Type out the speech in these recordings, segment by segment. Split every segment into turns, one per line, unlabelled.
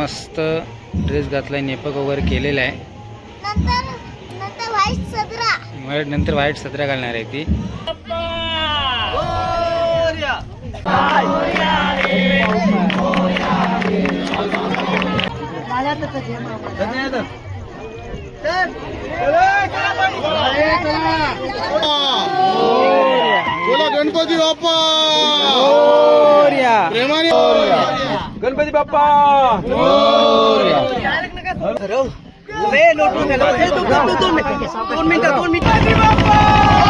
मस्त ड्रेस घातलाय नेपक वगैरे केलेला आहे.
नंतर नंतर व्हाईट सदरा.
मला नंतर व्हाईट सदरा घालणार आहे ती.
बोला गणपती बाप्पा. प्रेमाने ગણપતિ બાપા. અરે નોટું
ને તું તું તું તું તું તું તું તું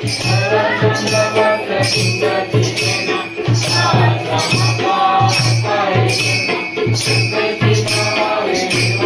Thank you.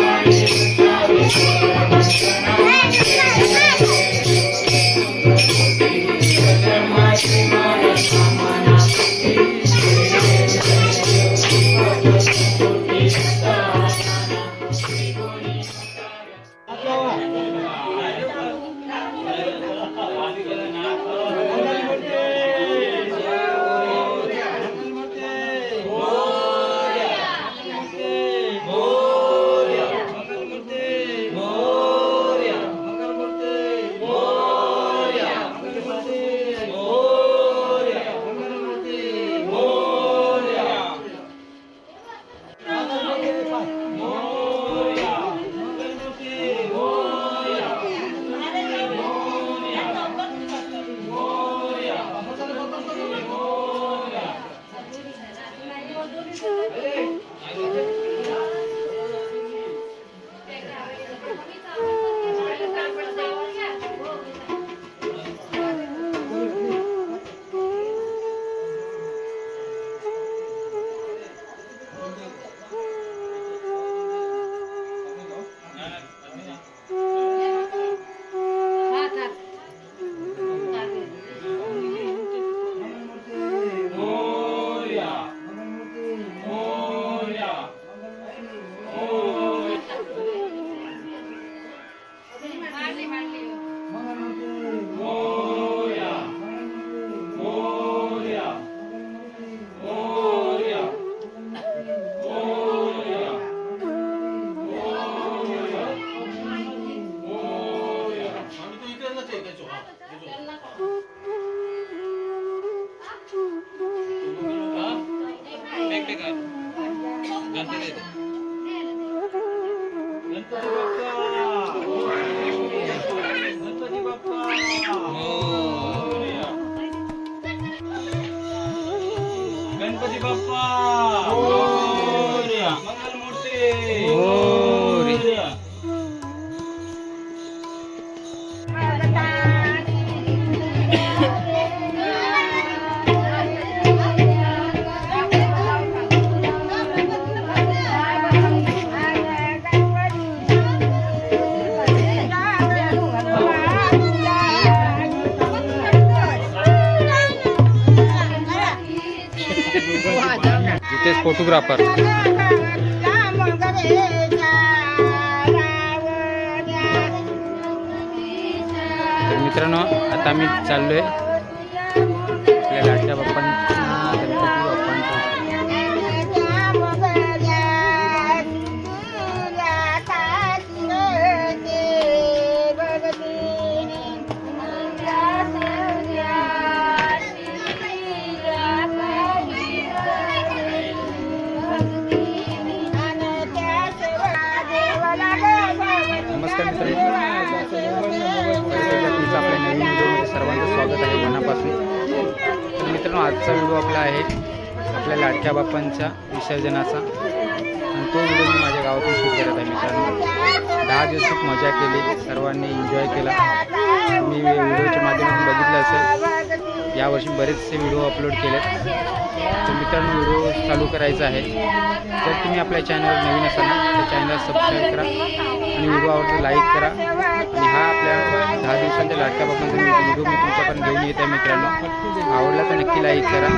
गणपती बाप्पा गणपती बाप्पा आता आम्ही चाललो आहे आपल्या लाडक्या बाप्पांना शेवटचा व्हिडिओ आपला आहे आपल्या लाडक्या बाप्पांच्या विसर्जनाचा. आणि तो व्हिडिओ मी माझ्या गावातून शूट करत आहे मित्रांनो. दहा दिवस खूप मजा केली सर्वांनी एन्जॉय केला. मी व्हिडिओच्या माध्यमातून बघितलं असेल यावर्षी बरेचसे व्हिडिओ अपलोड केले तर मित्रांनो व्हिडिओ चालू करायचा आहे. जर तुम्ही आपल्या चॅनलवर नवीन असाल तर चॅनल सबस्क्राईब करा. आणि व्हिडिओ आवडतो लाईक करा. आणि हा आपल्या दहा दिवसांच्या लाडक्या बापांचा व्हिडिओ मी तुमच्यापर्यंत घेऊन येत आहे मित्रांनो. आवडला तर नक्की लाईक करा.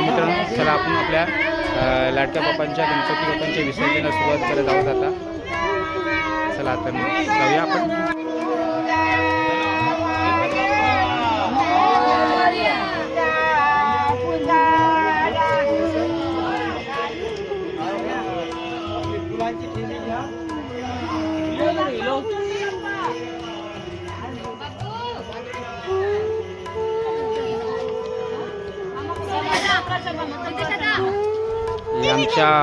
मित्रांनो चला आपण आपल्या लाटक्या बाबांच्या गणपती बाबांच्या विसर्जनाला सुरुवात करत आहोत आता. चला आता मग जाऊया आपण.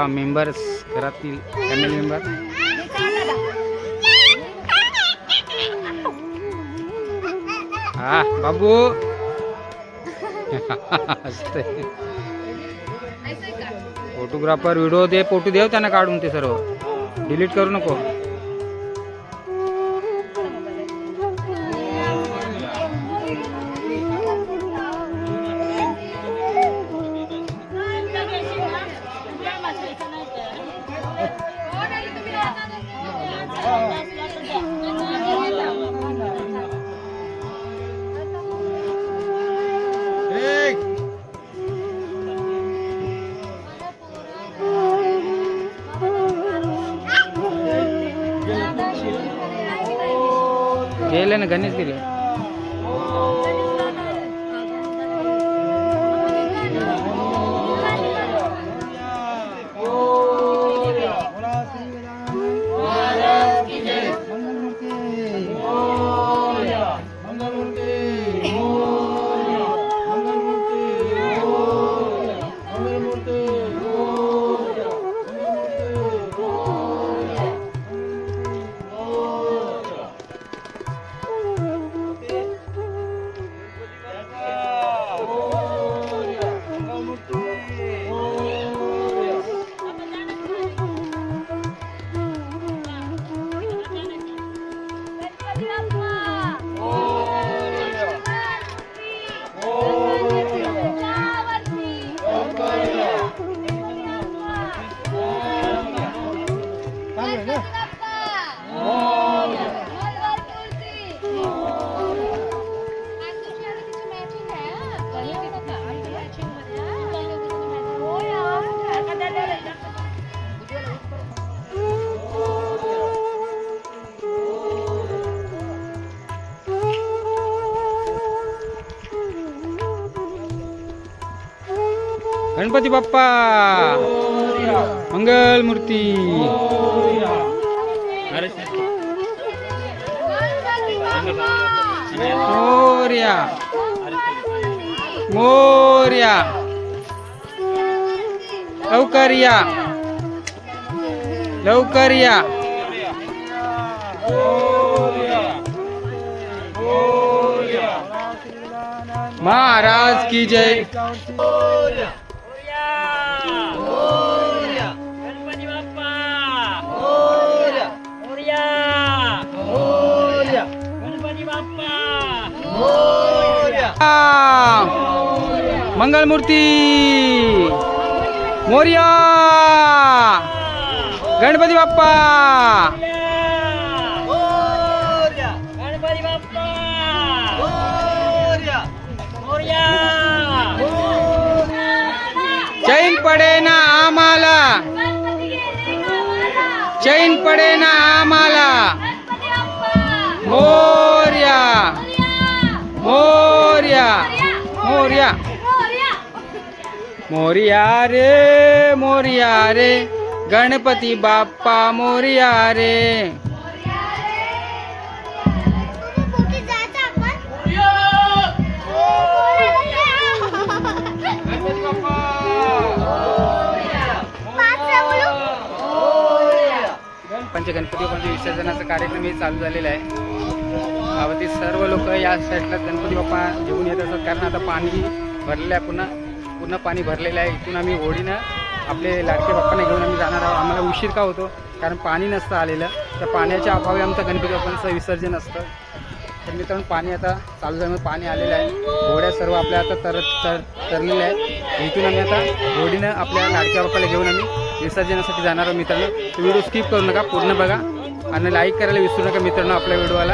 मेंबर्स घरातील फॅमिली मेंबर हा बाबू. फोटोग्राफर व्हिडिओ दे फोटो देव त्यांना काढून ते सर्व. डिलीट करू नको. ना गणेश दिले गणपती बाप्पा मंगल मूर्ती मोर्या। मोर्या। लवकर या लवकर या महाराज की जय। मंगलमूर्ती। मोर्या। गणपती बाप्पा। चैन पडे ना आम्हाला। चैन पडे ना मोर्या। मोर्या रे मोर्या रे गणपती बाप्पा मोर्या रे।
पाच
पंचगणपती बाप्पांच्या विसर्जनाचा कार्यक्रम हे चालू झालेला आहे. ते सर्व लोक या साईडला गणपती बाप्पा घेऊन येत असतात. कारण आता पाणी भरलेलं आहे पुन्हा पुन्हा पाणी भरलेलं आहे. इथून आम्ही होडीनं आपले लाडके बाप्पांना घेऊन आम्ही जाणार आहोत. आम्हाला उशीर का होतो? कारण पाणी नसतं आलेलं. तर पाण्याच्या अभावी आमचं गणपती बाप्पांचं विसर्जन असतं. तर मित्रांनो पाणी आता चालू झाल्यामुळे पाणी आलेलं आहे. घोड्या सर्व आपल्या आता तर तर तरलेल्या आहेत. इथून आम्ही आता घोडीनं आपल्या लाडक्या बाप्पाला घेऊन आम्ही विसर्जनासाठी जाणार आहोत मित्रांनो. व्हिडिओ स्किप करू नका पूर्ण बघा. आणि लाईक करायला विसरू नका मित्रांनो आपल्या व्हिडिओला.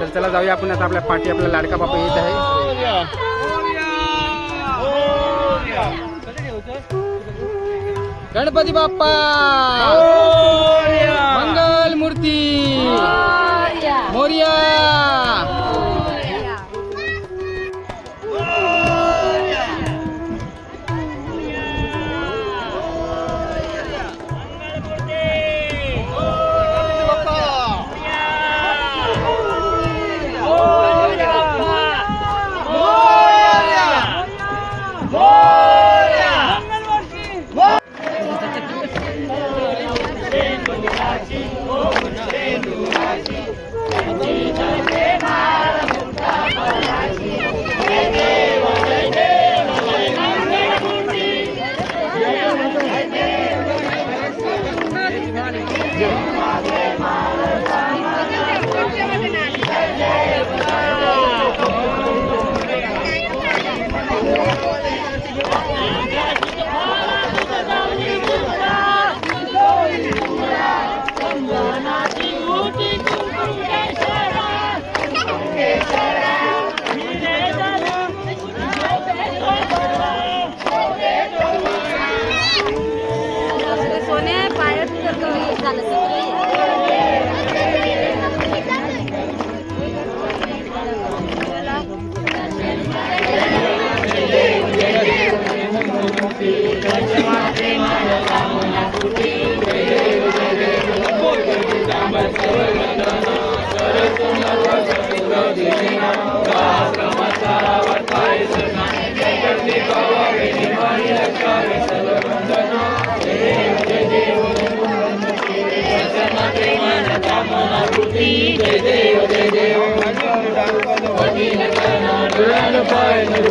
तर चला जाऊया आपण आता आपल्या पाठी आपला लाडका बाप्पा येत आहे. गणपती बाप्पा! मंगल मूर्ती मोर्या!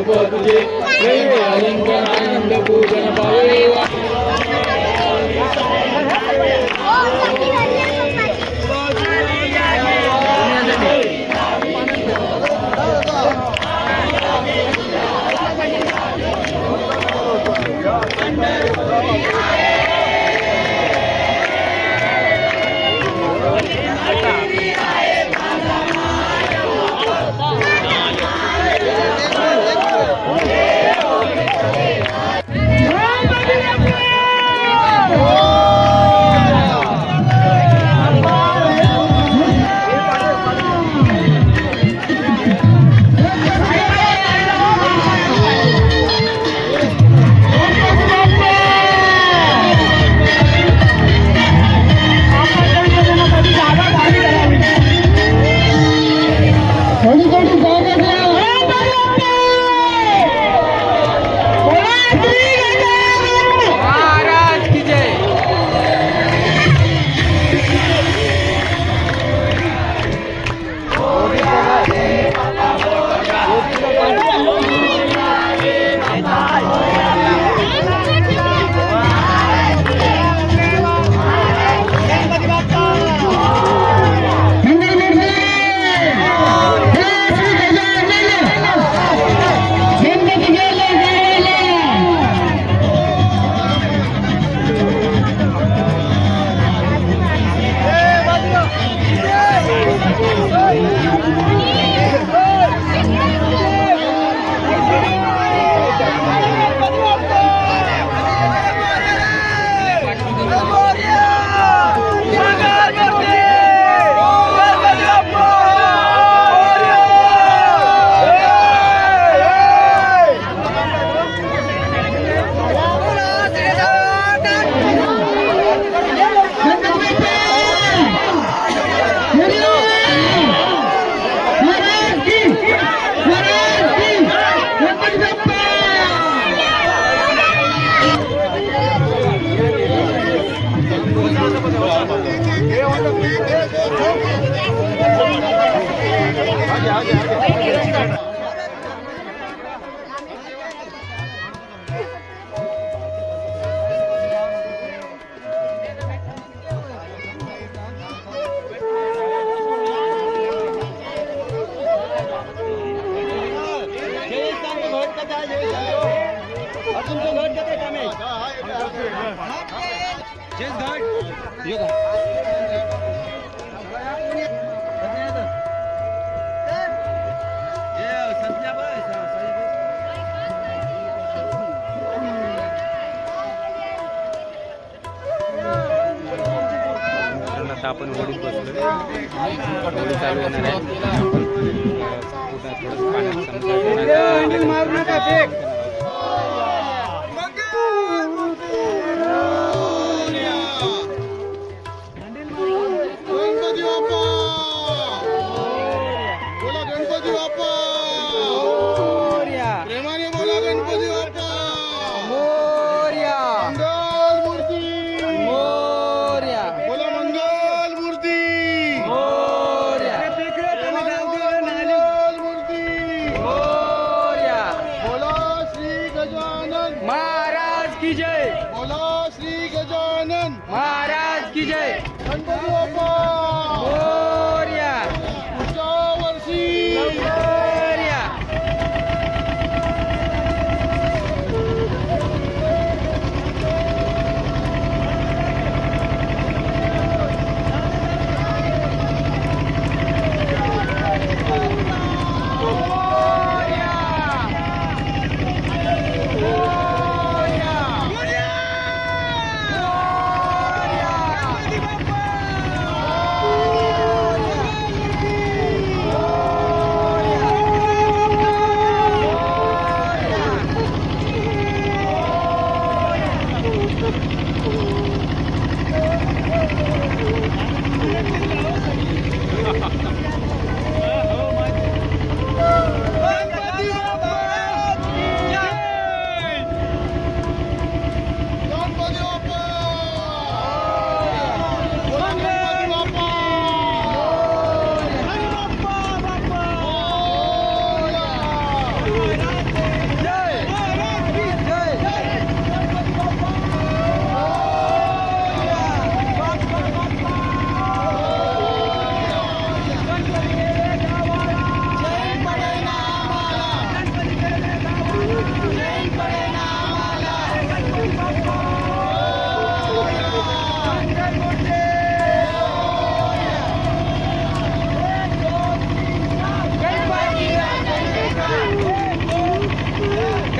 గణపతిజే ఆనంద
పూజన आता आपण होडीत बसलो चालू होणार आहे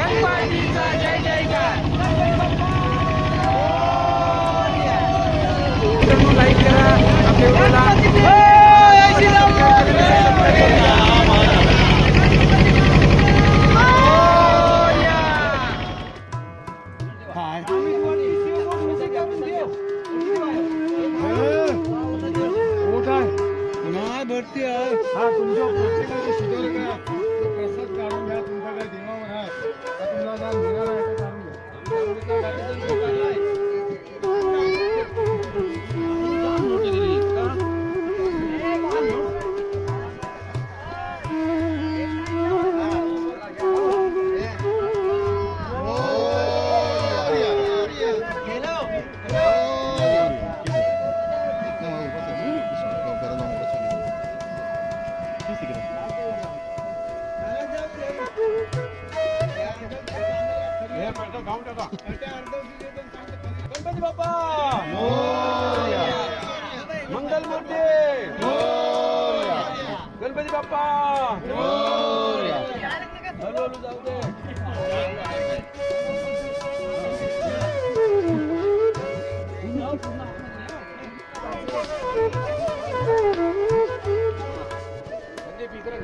五块一斤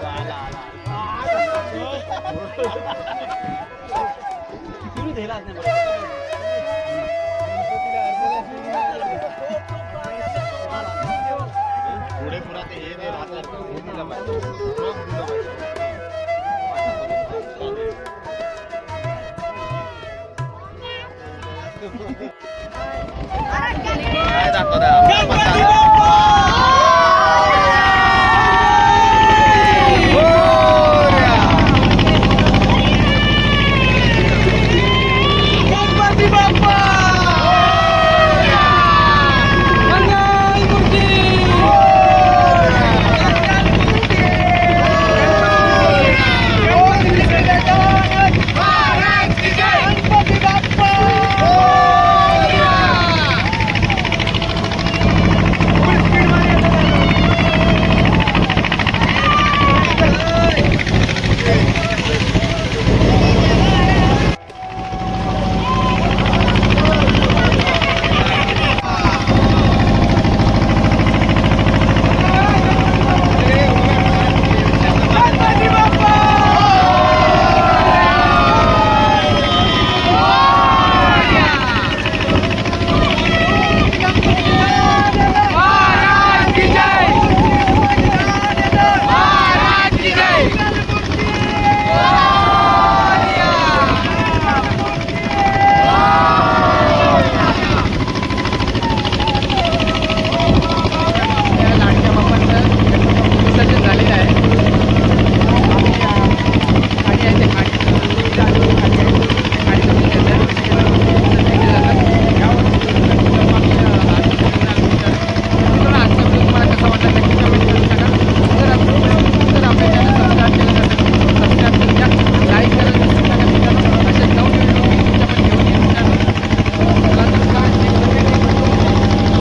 काय? दाखवता